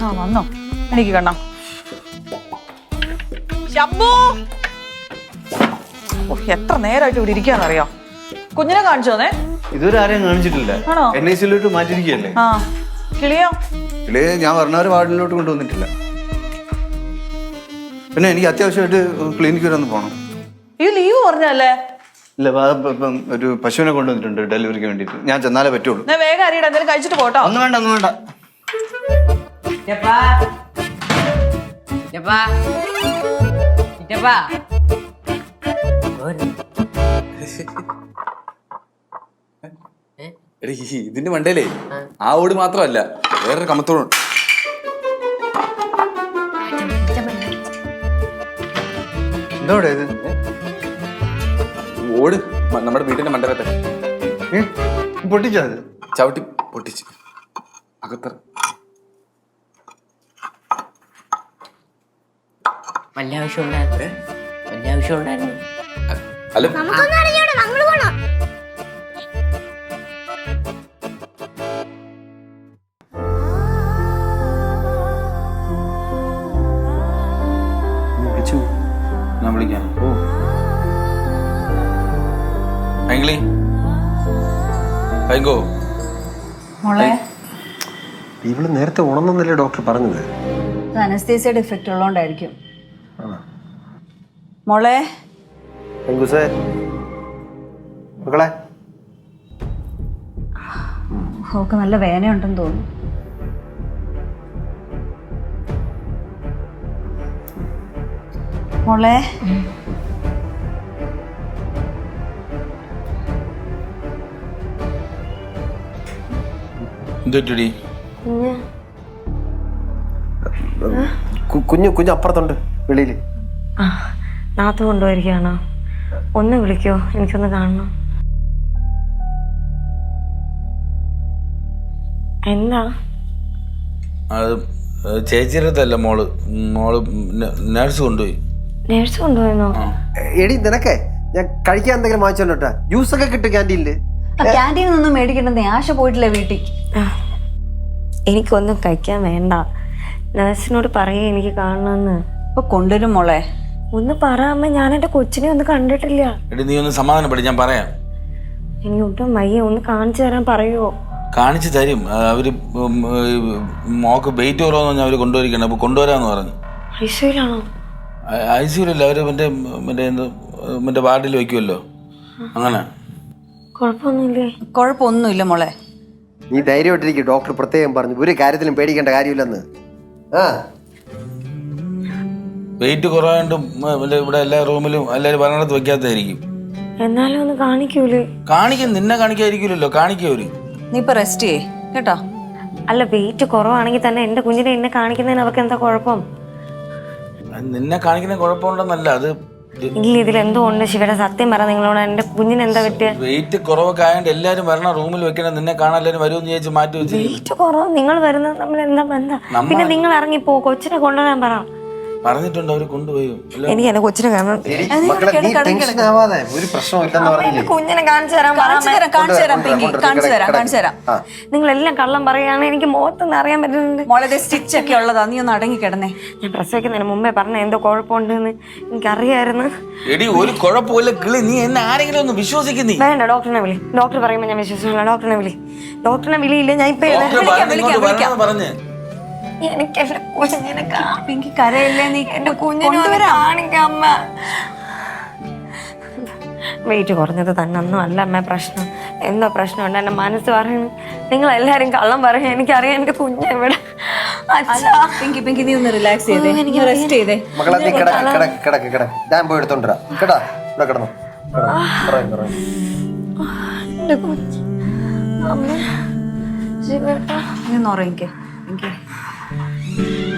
ആ വന്നോ. എനിക്ക് കണ്ണാ ശബ്ബു ഓ, എത്ര നേരമായിട്ട് ഇവിടെ ഇരിക്കാന്നറിയോ കുഞ്ഞിനെ കാണിച്ചു തന്നേ ഇതുവരെ ആരെയും കാണിച്ചിട്ടില്ല. ആണോ? എൻ ഐ സിയിലോട്ട് മാറ്റിയിരിക്കുകയല്ലേ? ആ. കിളിയോ? ഇല്ലേ ഞാൻ പറഞ്ഞവരെ വാർഡിലോട്ട് കൊണ്ടുവന്നിട്ടില്ല. പിന്നെ എനിക്ക് അത്യാവശ്യമായിട്ട് ക്ലിനിക്ക് വരെ ഒന്ന് പോകണം ഈ ലീവ് പറഞ്ഞല്ലേ ഇല്ല വാ, ഇപ്പം- ഇപ്പം ഒരു പശുവിനെ കൊണ്ടുവന്നിട്ടുണ്ട് ഡെലിവറിക്ക് വേണ്ടിയിട്ട്. ഞാൻ ചെന്നാലേ പറ്റുള്ളൂ. ഞാൻ വേഗം അറിയടാ എന്തെങ്കിലും കഴിച്ചിട്ട് പോട്ടോ. ഒന്നും വേണ്ട ഒന്നും വേണ്ട. ചിറ്റപ്പാ എടീ ഈ ഇതിന്റെ മണ്ടയിലേ ആ. ഓട് മാത്രമല്ല വേറൊരു കമത്തോടുണ്ട് എന്തോടെ ഇത്? ഓട് നമ്മുടെ വീടിന്റെ മണ്ടലത്തെ പൊട്ടിച്ചത് ചവിട്ടി പൊട്ടിച്ച്. അകത്തറ വല്ല ആവശ്യം ഉണ്ടായിരുന്നു വല്ല ആവശ്യം ഉണ്ടായിരുന്നു അല്ല നമുക്കൊന്നും അറിഞ്ഞൂടാ നമ്മൾ പോണോ. വിളിച്ചു ഞാൻ വിളിക്കാം. ഓ പൈങ്കിളി പൈങ്കോ മോളെ. ഇവൾ നേരത്തെ ഉണർന്നല്ലേ ഡോക്ടർ പറഞ്ഞത്? ഡിഫക്റ്റ് ഇഫക്റ്റ് ഉള്ളതുകൊണ്ടായിരിക്കും. മോളെ? മക്കളെ. അവൾക്ക് നല്ല വേനയുണ്ടെന്ന് തോന്നുന്നു. മോളെ? കുഞ്ഞു. കുഞ്ഞു കുഞ്ഞ് കുഞ്ഞ് അപ്പുറത്തുണ്ട് വെളിയിൽ. ആ നാത്ത് കൊണ്ടുപോയിരിക്കുകയാണോ. ഒന്ന് വിളിക്കോ എനിക്കൊന്ന് കാണണം. എന്താ? അത് ചേച്ചിയുടെ മോൾ. മോൾ നേഴ്സ് കൊണ്ടുപോയി. നേഴ്സ് കൊണ്ടുപോയെന്നോ? എടി നിനക്കേ? ഞാൻ കഴിക്കാൻ എന്തെങ്കിലും വാങ്ങിച്ചോണ്ടാ ജ്യൂസ് ഒക്കെ കിട്ടും ക്യാന്റീനിൽ. ക്യാന്റീനിൽ നിന്നും മേടിക്കണ്ടെന്നേ ആശ പോയിട്ടില്ല വീട്ടിൽ? എനിക്കൊന്നും കഴിക്കാൻ വേണ്ട. നേഴ്സിനോട് പറയേ എനിക്ക് കാണണമെന്ന് ഇപ്പൊ കൊണ്ടുവരും മോളെ. ഒന്ന് പറ അമ്മ ഞാൻ എന്റെ കൊച്ചിനെ ഒന്ന് കണ്ടിട്ടില്ല. എടി നീ ഒന്ന് സമാധാനപ്പെടി ഞാൻ പറയാം. എനിക്ക് ഒട്ടും മയ്യ ഒന്ന് കാണിച്ചു തരാൻ പറയുമോ കാണിച്ചു തരും. അവർ മോക്ക് വെയിറ്റ് കുറവെന്ന് പറഞ്ഞാൽ അവർ കൊണ്ടുവരിക്കണം അപ്പൊ കൊണ്ടുവരാന്ന് പറഞ്ഞു. ഐ സിയിലല്ല അവർ മറ്റേ മറ്റേ എന്ത് മറ്റേ വാർഡിൽ വെക്കുമല്ലോ അങ്ങനെ. കുഴപ്പമൊന്നുമില്ലേ? കുഴപ്പമൊന്നുമില്ല മോളെ. നീ ധൈര്യമായിട്ടിരിക്കും ഡോക്ടർ പ്രത്യേകം പറഞ്ഞു. ഒരു കാര്യത്തിലും പേടിക്കേണ്ട കാര്യമില്ലെന്ന്. ആ. വെയിറ്റ് കുറവായിട്ടും ഇവിടെ എല്ലാ റൂമിലും എല്ലാവരും പറഞ്ഞിടത്ത് വെക്കാത്തായിരിക്കും എന്നാലും ഒന്ന് കാണിക്കൂലേ. കാണിക്കും. നിന്നെ കാണിക്കാതിരിക്കില്ലല്ലോ കാണിക്കും അവർ. നീ ഇപ്പൊ റെസ്റ്റ് ചെയ്യേ. കേട്ടോ? അല്ല വെയിറ്റ് കുറവാണെങ്കിൽ തന്നെ എന്റെ കുഞ്ഞിനെ എന്നെ കാണിക്കുന്നതിന് അവർക്ക് എന്താ കുഴപ്പം? നിന്നെ കാണിക്കുന്ന കുഴപ്പമുണ്ടെന്നല്ല അത് ഇല്ല ഇതിൽ എന്തോ ഉണ്ട്. ശിവയുടെ സത്യം പറ നിങ്ങളോട്. എന്റെ കുഞ്ഞിന് എന്താ പറ്റിയ? വെയിറ്റ് കുറവൊക്കെ ആയതുകൊണ്ട് എല്ലാരും വരണ റൂമിൽ വെക്കണം. നിന്നെ കാണാൻ വരും വരുമെന്ന് ചോദിച്ച് മാറ്റി വെച്ചു വെയിറ്റ് കുറവ്? നിങ്ങൾ വരുന്നത് നമ്മൾ എന്താ ബന്ധം? പിന്നെ നിങ്ങൾ ഇറങ്ങിപ്പോ. കൊച്ചിനെ കൊണ്ടുവരാൻ പറ. പറഞ്ഞിട്ടുണ്ട് അവർ കൊണ്ടുപോയി. എനിക്ക് എന്റെ കൊച്ചിനെ കാണണം. കുഞ്ഞിനെ കാണിച്ചു തരാൻ കാണിച്ചു തരാം പിങ്കി കാണിച്ചു തരാം കാണിച്ചു തരാം. ആ. നിങ്ങളെല്ലാം കള്ളം പറയുകയാണ് എനിക്ക് മുഖത്തൊന്നും അറിയാൻ പറ്റുന്നുണ്ട്. മോളെ സ്റ്റിച്ച് ഒക്കെ ഉള്ളതാ. നീ ഒന്ന് അടങ്ങി കിടന്നേ. ഞാൻ പ്രസവിക്കുന്നതിന് മുമ്പേ പറഞ്ഞ എന്തോ കുഴപ്പമുണ്ടെന്ന് എനിക്കറിയായിരുന്നു. എടി ഒരു കുഴപ്പമില്ല കിളി. നീ എന്നെ ആരെങ്കിലും ഒന്ന് വിശ്വസിക്കുന്നു? വേണ്ട ഡോക്ടറിനെ വിളി. ഡോക്ടർ പറയുമ്പോൾ ഞാൻ വിശ്വസിക്കില്ല. ഡോക്ടറിനെ വിളി. ഡോക്ടറിനെ വിളിയില്ല ഞാൻ ഇപ്പൊ പറഞ്ഞ്. എനിക്ക് എന്റെ കുഞ്ഞിനെ കാണാം പിങ്കി കരയില്ലേ നീ? എന്റെ കുഞ്ഞിനെ കാണിക്കാം അമ്മ. വെയിറ്റ് കുറഞ്ഞത് തന്നെ ഒന്നും അല്ല അമ്മ പ്രശ്നം. എന്തോ പ്രശ്നമുണ്ട്? എന്റെ മനസ്സ് പറയുന്നു നിങ്ങൾ എല്ലാരും കള്ളം പറയും. എനിക്കറിയാം എന്റെ കുഞ്ഞ് എവിടെ. അച്ഛാ. പിങ്കി പിങ്കി നീ ഒന്ന് റിലാക്സ് ചെയ്തേ. എനിക്ക് റെസ്റ്റ് ചെയ്തേ. മക്കളെ നീ കിടക്ക് കിടക്ക് കിടക്ക് കിടക്ക്. ഞാൻ പോയി എടുത്തോണ്ടിരാ കേട്ടാ? ഇവിടെ കിടന്നു. കുഞ്ഞ്. അമ്മ നീ ഒന്ന് ഉറങ്ങിക്കേ. പിങ്കി